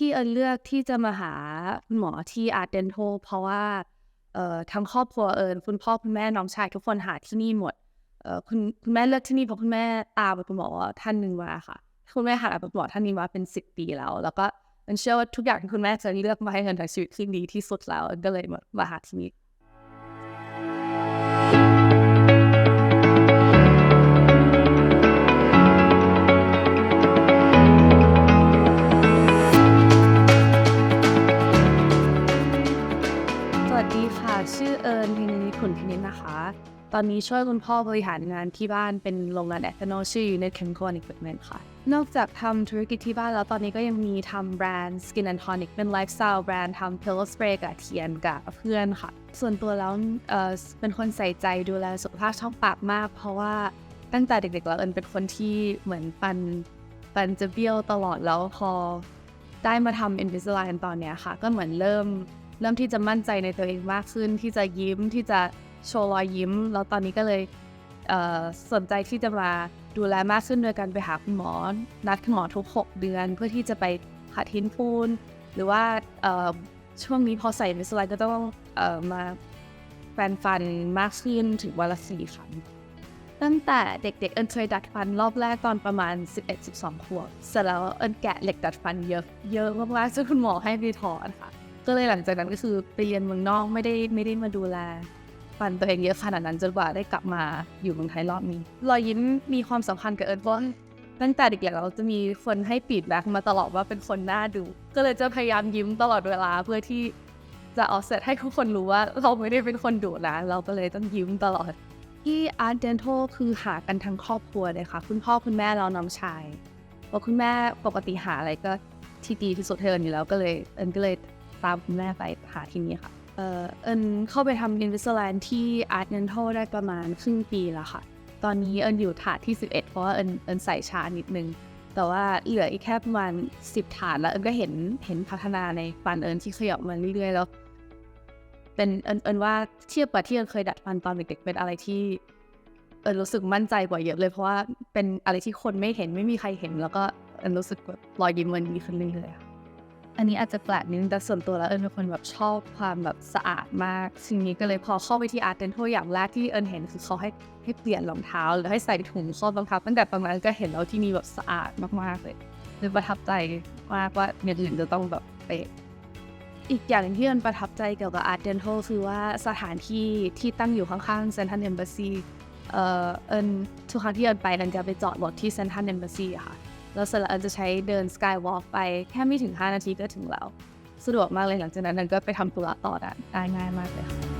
ที่เอิญเลือกที่จะมาหาคุณหมอที่อาร์เดนโทเพราะว่าเอ่อทั้งครอบครัวเอิญคุณพ่อคุณแม่น้องชายทุกคนหาที่นี่หมดเอ่อคุณคุณแม่เลือกที่นี่เพราะคุณแม่ตามไปคุณหมอท่านหนึ่งมาค่ะ คุณแม่หาคุณหมอท่านนี้มาเป็นสิบปีแล้ว แล้วก็เอิญเชื่อว่าทุกอย่างที่คุณแม่จะเลือกมาให้เอิญทั้งชีวิตที่ดีที่สุดแล้วก็เลยมามาหาที่นี่ สวัสดีค่ะ ชื่อเอิญพินิขุนพินิจนะคะ ตอนนี้ช่วยคุณพ่อบริหารงานที่บ้านเป็นโรงงานแอทานอลชื่อ Unit Chemical and Equipment ค่ะ นอกจากทำธุรกิจที่บ้านแล้วตอนนี้ก็ยังมีทำแบรนด์ Skin and Tonic เป็นไลฟ์สไตล์แบรนด์ทำ Pillow Spray กับเทียนกับเพื่อนค่ะ ส่วนตัวแล้วเอ่อเป็นคนใส่ใจดูแลสุขภาพช่องปากมาก เพราะว่าตั้งแต่เด็กๆแล้วเอิญเป็นคนที่เหมือนปันปันจะเบี้ยวตลอดแล้วพอได้มาทำ Invisalign ตอนเนี้ยค่ะ ก็เหมือนเริ่ม เริ่มที่จะมั่นใจในตัวเองมากขึ้น ที่จะยิ้มที่จะโชว์รอยยิ้ม แล้วตอนนี้ก็เลยเสนใจที่จะมาดูแลมากขึ้นโดยการไปหาคุณหมอ นัดคุณหมอทุก 6 เดือน เพื่อที่จะไปขัดหินปูน หรือว่าช่วงนี้พอใส่ Invisalign ก็ต้องอมาแปรงฟันมากขึ้นถึงวันละสี่ครั้งตั้งแต่เด็กๆเอิญเคยดัดฟันรอบแรกตอนประมาณ 11-12 ขวบเสร็จแล้วเอิญแกะเหล็กดัดฟันเยอะเยอะมากๆจนคุณหมอให้ไปถอนค่ะ ก็เลยหลังจากนั้นก็คือไปเรียนเมืองนอกไม่ได้ไม่ได้มาดูแลฟันตัวเองเยอะขนาดนั้นจนกว่าได้กลับมาอยู่เมืองไทยรอบนี้รอยยิ้มมีความสำคัญกับเอิญเพราะตั้งแต่เด็กๆเราจะมีคนให้ปีดแบ็กมาตลอดว่าเป็นคนน่าดู ก็เลยจะพยายามยิ้มตลอดเวลาเพื่อที่จะเอาเสร็จให้ทุกคนรู้ว่าเราไม่ได้เป็นคนดุนะ เราก็เลยต้องยิ้มตลอด ที่ Art Dental คือหากันทั้งครอบครัวเลยค่ะ คุณพ่อคุณแม่เราน้องชายพราะคุณแม่ปกติหาอะไรก็ที่ดีที่สุดให้เอิญอยู่แล้วก็เลยเอิญก็เลย ตามคุณแม่ไปหาที่นี่ค่ะ เอ่อเอิญเข้าไปทำ Invisalign ที่ Art Dental ได้ประมาณครึ่งปีแล้วค่ะ ตอนนี้เอิญอยู่ฐานที่ 11 เพราะว่าเอิญเอิญใส่ชานิดนึง แต่ว่าเหลืออีกแค่ประมาณ10 ฐานแล้วเอิญก็เห็นเห็นพัฒนาในฟันเอิญที่ขยับมาเรื่อยๆแล้ว เป็นเอิญเอิญว่าเทียบกับที่เอิญเคยดัดฟันตอนเด็กๆเป็นอะไรที่เอิญรู้สึกมั่นใจกว่าเยอะเลยเพราะว่าเป็นอะไรที่คนไม่เห็นไม่มีใครเห็น แล้วก็เอิญรู้สึกรอยยิ้มมันดีขึ้นเรื่อยๆค่ะ อันนี้อาจจะแปลกนิดนึงแต่ส่วนตัวแล้วเอิญเป็นคนแบบชอบความแบบสะอาดมากสิ่งนี้ก็เลยพอเข้าไปที่อาร์ตเดนทัอย่างแรกที่เอิญเห็นคือเขาให้ให้เปลี่ยนรองเท้า หรือให้ใส่ถุงครอบรองเท้าตั้งแต่ตอนนั้นก็เห็นแล้วที่นี่แบบสะอาดมากๆเลยเลยประทับใจมากว่าอย่างอื่นจะต้องแบบเป๊ะอีกอย่างที่เอิญประทับใจเกี่ยวกับ Art Dental คือว่าสถานที่ที่ตั้งอยู่ข้างๆ Central Embassy เอ่อเอิญทุกครั้งที่เอิญไปเอิญจะไปจอดรถที่ Central Embassy อะค่ะ แล้วเสร็จแล้วเอิญจะใช้เดินสกายวอล์กไปแค่ไม่ถึง 5 นาทีก็ถึงแล้ว สะดวกมากเลยหลังจากนั้นเอิญก็ไปทำตุระต่อได้ได้ง่ายมากเลยค่ะ